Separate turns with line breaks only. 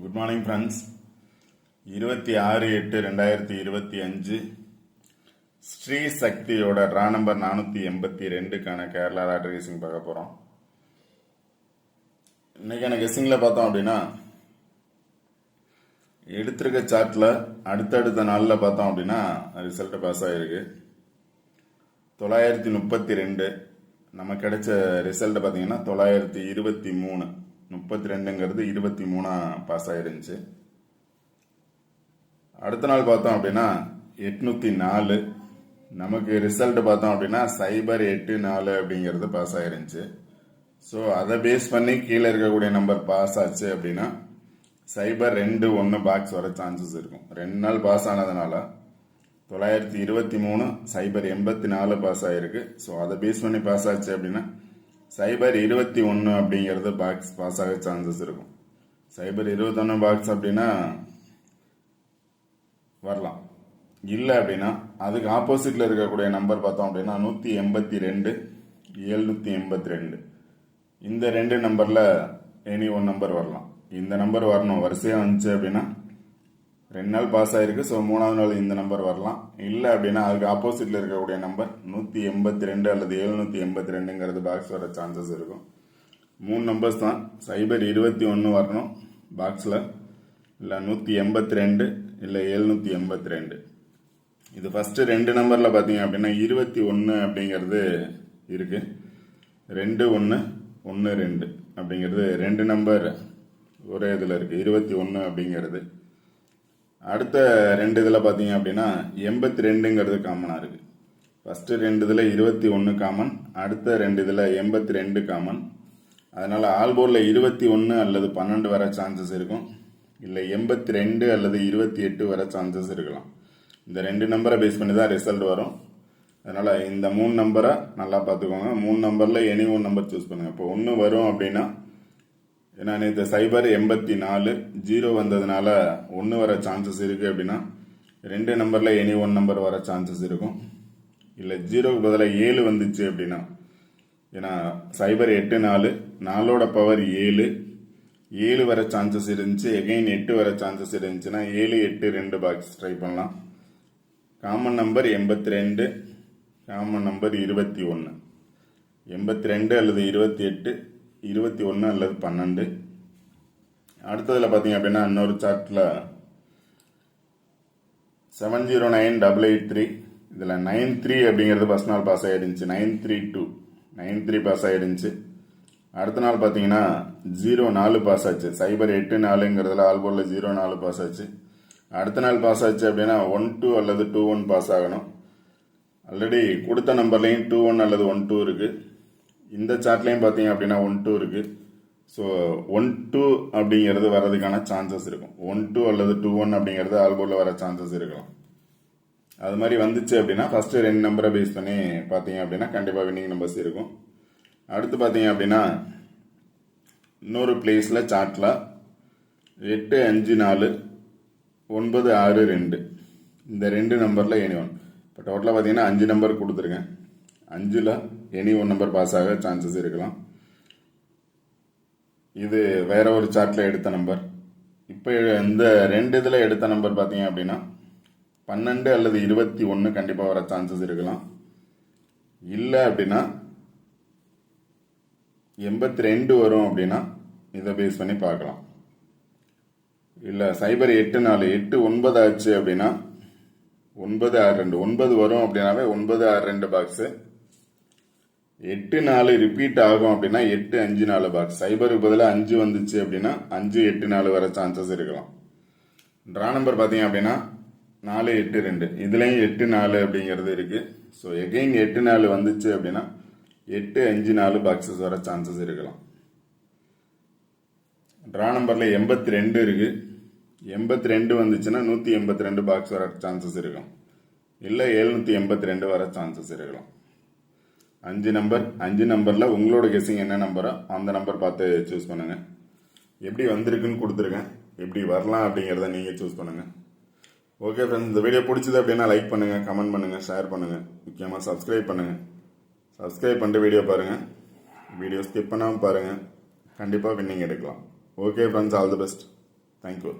Good morning friends இருபத்தி ஆறு எட்டு ரெண்டாயிரத்தி இருபத்தி அஞ்சு. ஸ்ரீ சக்தியோட ரா நம்பர் நானூற்றி எண்பத்தி ரெண்டுக்கான கேரளா லாட்ரி கெஸிங் பார்க்க போகிறோம் இன்னைக்கான கெஸிங்கில் பார்த்தோம் அப்படின்னா எடுத்திருக்க சார்ட்டில் அடுத்தடுத்த நாளில் பார்த்தோம் அப்படின்னா ரிசல்ட்டு பாஸ் ஆகிருக்கு தொள்ளாயிரத்தி முப்பத்தி ரெண்டு நம்ம கிடைச்ச ரிசல்ட் பார்த்தீங்கன்னா தொள்ளாயிரத்தி இருபத்தி மூணு. முப்பத்தி ரெண்டுங்கிறது இருபத்தி மூணாக பாஸ் ஆகிருந்துச்சு அடுத்த நாள் பார்த்தோம் அப்படின்னா எட்நூத்தி நாலு நமக்கு ரிசல்ட் பார்த்தோம் அப்படின்னா சைபர் எட்டு நாலு அப்படிங்கிறது பாஸ் ஆகிருந்துச்சு ஸோ அதை பேஸ் பண்ணி கீழே இருக்கக்கூடிய நம்பர் பாஸ் ஆச்சு அப்படின்னா சைபர் ரெண்டு ஒன்று பாக்ஸ் வர சான்சஸ் இருக்கும். ரெண்டு நாள் பாஸ் ஆனதுனால தொள்ளாயிரத்தி இருபத்தி மூணு சைபர் எண்பத்தி நாலு பாஸ் ஆகிருக்கு ஸோ அதை பேஸ் பண்ணி பாஸ் ஆச்சு அப்படின்னா சைபர் இருபத்தி ஒன்று அப்படிங்கிறது பாக்ஸ் பாஸ் ஆக சான்சஸ் இருக்கும். சைபர் இருபத்தொன்று பாக்ஸ் அப்படின்னா வரலாம். இல்லை அப்படின்னா அதுக்கு ஆப்போசிட்டில் இருக்கக்கூடிய நம்பர் பார்த்தோம் அப்படின்னா நூற்றி எண்பத்தி ரெண்டு எழுநூற்றி எண்பத்தி ரெண்டு. இந்த ரெண்டு நம்பரில் எனி ஒன் நம்பர் வரலாம். இந்த நம்பர் வரணும். வரிசையாக வந்துச்சு அப்படின்னா ரெண்டு நாள் பாஸ் ஆயிருக்கு ஸோ மூணாவது நாள் இந்த நம்பர் வரலாம். இல்லை அப்படின்னா அதுக்கு ஆப்போசிட்ல இருக்கக்கூடிய நம்பர் நூற்றி எண்பத்தி ரெண்டு அல்லது எழுநூற்றி எண்பத்தி ரெண்டுங்கிறது பாக்ஸ் வர சான்சஸ் இருக்கும். மூணு நம்பர்ஸ் தான். சைபர் இருபத்தி ஒன்று வரணும் பாக்ஸில் இல்லை நூற்றி எண்பத்தி ரெண்டு இல்லை எழுநூற்றி எண்பத்தி ரெண்டு இது ஃபஸ்ட்டு ரெண்டு நம்பரில் பார்த்தீங்க அப்படின்னா இருபத்தி ஒன்று அப்படிங்கிறது இருக்குது ரெண்டு ஒன்று ஒன்று ரெண்டு அப்படிங்கிறது ரெண்டு நம்பர் ஒரே இதில் இருக்குது இருபத்தி ஒன்று அப்படிங்கிறது. அடுத்த ரெண்டு இதில் பார்த்தீங்க அப்படின்னா எண்பத்தி ரெண்டுங்கிறது காமனாக இருக்குது ஃபஸ்ட்டு ரெண்டு இதில் இருபத்தி ஒன்று காமன் அடுத்த ரெண்டு இதில் எண்பத்தி ரெண்டு காமன் அதனால் ஆல்போர்டில் இருபத்தி ஒன்று அல்லது பன்னெண்டு வர சான்சஸ் இருக்கும். இல்லை எண்பத்தி ரெண்டு அல்லது இருபத்தி எட்டு வர சான்சஸ் இருக்கலாம். இந்த ரெண்டு நம்பரை பேஸ் பண்ணி தான் ரிசல்ட் வரும். அதனால் இந்த மூணு நம்பரை நல்லா பார்த்துக்கோங்க. மூணு நம்பரில் எனி ஒன் நம்பர் சூஸ் பண்ணுங்கள் இப்போ ஒன்று வரும் அப்படின்னா ஏன்னா நேற்று சைபர் எண்பத்தி நாலு ஜீரோ வந்ததுனால ஒன்று வர சான்சஸ் இருக்குது அப்படின்னா ரெண்டு நம்பரில் எனி ஒன் நம்பர் வர சான்சஸ் இருக்கும். இல்லை ஜீரோக்கு பதிலாக ஏழு வந்துச்சு அப்படின்னா ஏன்னா சைபர் எட்டு நாலு நாலோட பவர் ஏழு. ஏழு வர சான்சஸ் இருந்துச்சு எகைன் எட்டு வர சான்சஸ் இருந்துச்சுன்னா ஏழு எட்டு ரெண்டு பாக்ஸ் ட்ரை பண்ணலாம். காமன் நம்பர் எண்பத்தி ரெண்டு காமன் நம்பர் இருபத்தி ஒன்று எண்பத்தி ரெண்டு அல்லது இருபத்தி எட்டு இருபத்தி ஒன்று அல்லது பன்னெண்டு. அடுத்ததில் பார்த்தீங்க அப்படின்னா இன்னொரு சார்ட்டில் seven zero nine double eight three இதில் நைன் த்ரீ அப்படிங்கிறது ஃபஸ்ட் நாள் பாஸ் ஆகிடுச்சு nine three two nine three pass ஆகிடுச்சு அடுத்த நாள் பார்த்தீங்கன்னா ஜீரோ நாலு பாஸ் ஆச்சு. சைபர் எட்டு நாலுங்கிறதுல ஆல்போர்டில் ஜீரோ நாலு பாஸ் ஆச்சு. அடுத்த நாள் பாஸ் ஆச்சு அப்படின்னா ஒன் டூ அல்லது டூ ஒன் பாஸ் ஆகணும். ஆல்ரெடி கொடுத்த நம்பர்லேயும் டூ ஒன் அல்லது ஒன் டூ இருக்குது இந்த சார்ட்லேயும் பார்த்தீங்க அப்படின்னா ஒன் டூ இருக்குது ஸோ ஒன் டூ அப்படிங்கிறது வர்றதுக்கான சான்சஸ் இருக்கும். ஒன் டூ அல்லது டூ ஒன் அப்படிங்கிறது ஆல்போர்டில் வர சான்சஸ் இருக்கலாம். அது மாதிரி வந்துச்சு அப்படின்னா ஃபஸ்ட்டு ரெண்டு நம்பரை பேஸ் பண்ணி பார்த்தீங்க அப்படின்னா கண்டிப்பாக வின்னிங் நம்பர்ஸ் இருக்கும். அடுத்து பார்த்தீங்க அப்படின்னா இன்னொரு பிளேஸில் சார்ட்டில் எட்டு அஞ்சு நாலு ஒன்பது ஆறு ரெண்டு. இந்த ரெண்டு நம்பரில் எனி ஒன் இப்போ டோட்டலாக பார்த்தீங்கன்னா அஞ்சு நம்பர் கொடுத்துருக்கேன். அஞ்சில் எனி ஒன் நம்பர் பாஸ் ஆக சான்சஸ் இருக்கலாம். இது வேற ஒரு சார்ட்டில் எடுத்த நம்பர் இப்போ இந்த ரெண்டு இதில் எடுத்த நம்பர் பார்த்தீங்க அப்படின்னா பன்னெண்டு அல்லது இருபத்தி ஒன்று கண்டிப்பாக வர சான்சஸ் இருக்கலாம். இல்லை அப்படின்னா எண்பத்தி ரெண்டு வரும் அப்படின்னா இதை பேஸ் பண்ணி பார்க்கலாம். இல்லை சைபர் எட்டு நாலு எட்டு ஒன்பது ஆச்சு அப்படின்னா ஒன்பது ஆறு ரெண்டு ஒன்பது வரும் அப்படின்னாவே ஒன்பது ஆறு ரெண்டு பாக்ஸு எட்டு நாலு ரிப்பீட் ஆகும் அப்படின்னா எட்டு அஞ்சு நாலு பாக்ஸ் சைபருக்கு பதிலாக அஞ்சு வந்துச்சு அப்படின்னா அஞ்சு எட்டு நாலு வர சான்சஸ் இருக்கலாம். ட்ரா நம்பர் பார்த்தீங்க அப்படின்னா நாலு எட்டு ரெண்டு. இதுலேயும் எட்டு நாலு அப்படிங்கிறது இருக்குது ஸோ எகெயின் எட்டு நாலு வந்துச்சு அப்படின்னா எட்டு அஞ்சு நாலு பாக்ஸஸ் வர சான்சஸ் இருக்கலாம். ட்ரா நம்பரில் எண்பத்தி ரெண்டு இருக்குது எண்பத்தி ரெண்டு வந்துச்சுன்னா நூற்றி எண்பத்தி ரெண்டு பாக்ஸ் வர சான்சஸ் இருக்கும் இல்லை எழுநூற்றி எண்பத்தி ரெண்டு வர சான்சஸ் இருக்கலாம். அஞ்சு நம்பர் அஞ்சு நம்பரில் உங்களோட கெஸிங் என்ன நம்பரோ அந்த நம்பர் பார்த்து சூஸ் பண்ணுங்கள் எப்படி வந்திருக்குன்னு கொடுத்துருக்கேன் எப்படி வரலாம் அப்படிங்கிறத நீங்கள் சூஸ் பண்ணுங்கள் ஓகே ஃப்ரெண்ட்ஸ் இந்த வீடியோ பிடிச்சது அப்படின்னா லைக் பண்ணுங்கள் கமெண்ட் பண்ணுங்கள் ஷேர் பண்ணுங்கள் முக்கியமாக சப்ஸ்கிரைப் பண்ணுங்கள் சப்ஸ்கிரைப் பண்ணிட்டு வீடியோ பாருங்கள் வீடியோ ஸ்கிப் பண்ணாமல் பாருங்கள் கண்டிப்பாக வின்னிங் எடுக்கலாம். Okay friends all the best thank you